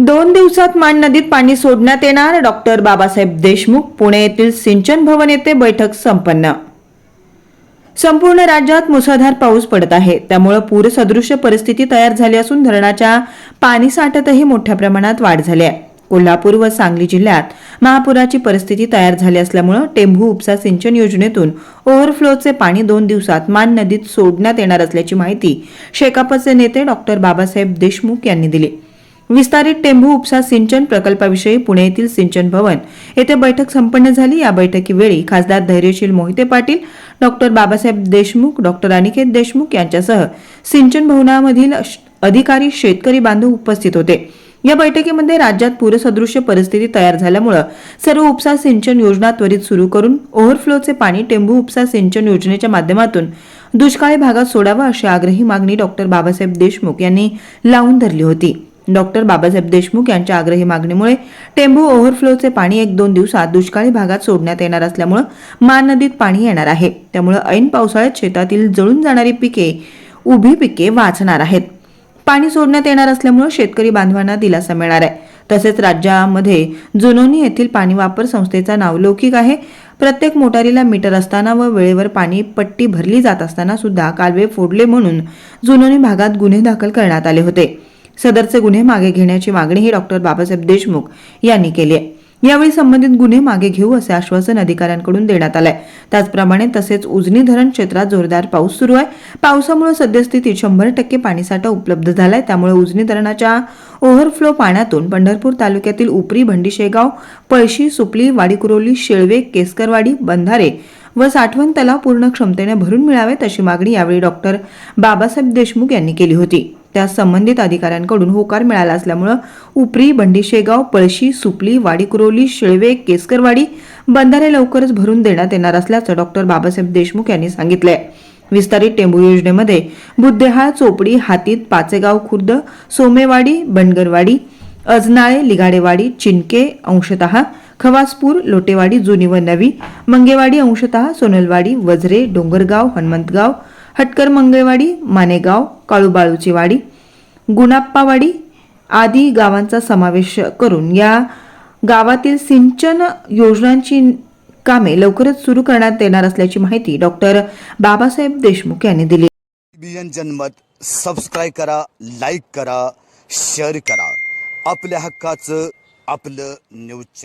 दोन दिवसात मान नदीत पाणी सोडण्यात येणार. डॉक्टर बाबासाहेब देशमुख पुणे येथील सिंचन भवन येथे बैठक संपन्न. संपूर्ण राज्यात मुसळधार पाऊस पडत आहे. त्यामुळे पूरसदृश्य परिस्थिती तयार झाली असून धरणाच्या पाणी साठ्यातही मोठ्या प्रमाणात वाढ झाली आहे. कोल्हापूर व सांगली जिल्ह्यात महापुराची परिस्थिती तयार झाली असल्यामुळे टेंभू उपसा सिंचन योजनेतून ओव्हरफ्लोचे पाणी दोन दिवसात मान नदीत सोडण्यात येणार असल्याची माहिती शेकापचे नेते डॉक्टर बाबासाहेब देशमुख यांनी दिली. विस्तारित टेंभू उपसा सिंचन प्रकल्पाविषयी पुणे येथील सिंचन भवन येथे बैठक संपन्न झाली. या बैठकीवेळी खासदार धैर्यशील मोहिते पाटील डॉक्टर बाबासाहेब देशमुख डॉक्टर अनिकेत देशमुख यांच्यासह सिंचन भवनामधील अधिकारी शेतकरी बांधव उपस्थित होते. या बैठकीमध्ये राज्यात पूरसदृश्य परिस्थिती तयार झाल्यामुळे सर्व उपसा सिंचन योजना त्वरित सुरू करून ओव्हरफ्लोचे पाणी टेंभू उपसा सिंचन योजनेच्या माध्यमातून दुष्काळी भागात सोडावं अशी आग्रही मागणी डॉक्टर बाबासाहेब देशमुख यांनी लावून धरली होती. डॉक्टर बाबासाहेब देशमुख यांच्या आग्रही मागणीमुळे टेंभू ओव्हरफ्लोचे पाणी एक दोन दिवसात दुष्काळी भागात सोडण्यात येणार असल्यामुळे मान नदीत पाणी येणार आहे. त्यामुळे ऐन पावसाळ्यात शेतातील जळून जाणारी पिके उभी पिके वाचणार आहेत. पाणी सोडण्यात येणार असल्यामुळे शेतकरी बांधवांना दिलासा मिळणार आहे. तसेच राज्यामध्ये जुनोनी येथील पाणी वापर संस्थेचा नावलौकिक आहे. प्रत्येक मोटारीला मीटर असताना व वेळेवर पाणी पट्टी भरली जात असताना सुद्धा कालवे फोडले म्हणून जुनोनी भागात गुन्हे दाखल करण्यात आले होते. सदरचे गुन्हे मागे घेण्याची मागणीही डॉक्टर बाबासाहेब देशमुख यांनी केली आहे. यावेळी संबंधित गुन्हे मागे घेऊ असे आश्वासन अधिकाऱ्यांकडून देण्यात आलंय. त्याचप्रमाणे तसेच उजनी धरण क्षेत्रात जोरदार पाऊस सुरू आहे. पावसामुळे सद्यस्थितीत शंभर टक्के पाणीसाठा उपलब्ध झालाय. त्यामुळे उजनी धरणाच्या ओव्हरफ्लो पाण्यातून पंढरपूर तालुक्यातील उपरी भंडी शेगाव पळशी सुपली वाडीकुरोली शेळवे केसकरवाडी बंधारे व साठवण तलाव पूर्ण क्षमतेने भरून मिळावेत अशी मागणी यावेळी डॉक्टर बाबासाहेब देशमुख यांनी केली होती. त्यास संबंधित अधिकाऱ्यांकडून होकार मिळाला असल्यामुळं उपरी बंडी शेगाव पळशी सुपली वाडीकुरोली शेळवे केसकरवाडी बंधारे लवकरच भरून देण्यात येणार असल्याचं डॉक्टर बाबासाहेब देशमुख यांनी सांगितलंय. विस्तारित टेंबू योजनेमध्ये बुद्धेहाळ चोपडी हातीत पाचेगाव खुर्द सोमेवाडी बनगरवाडी अजनाळे लिगाडेवाडी चिनके अंशतः खवासपूर लोटेवाडी जुनी व नवी मंगेवाडी अंशतः सोनलवाडी वजरे डोंगरगाव हनुमंतगाव हटकर मंगेवाडी मानेगाव काळूबाळूची वाडी गुणाप्पावाडी आदी गावांचा समावेश करून या गावातील सिंचन योजनांची कामे लवकरच सुरू करण्यात येणार असल्याची माहिती डॉक्टर बाबासाहेब देशमुख यांनी दिली. बियन जनमत सबस्क्राईब करा लाईक करा शेअर करा. आपल्या हक्काचं आपलं न्यूज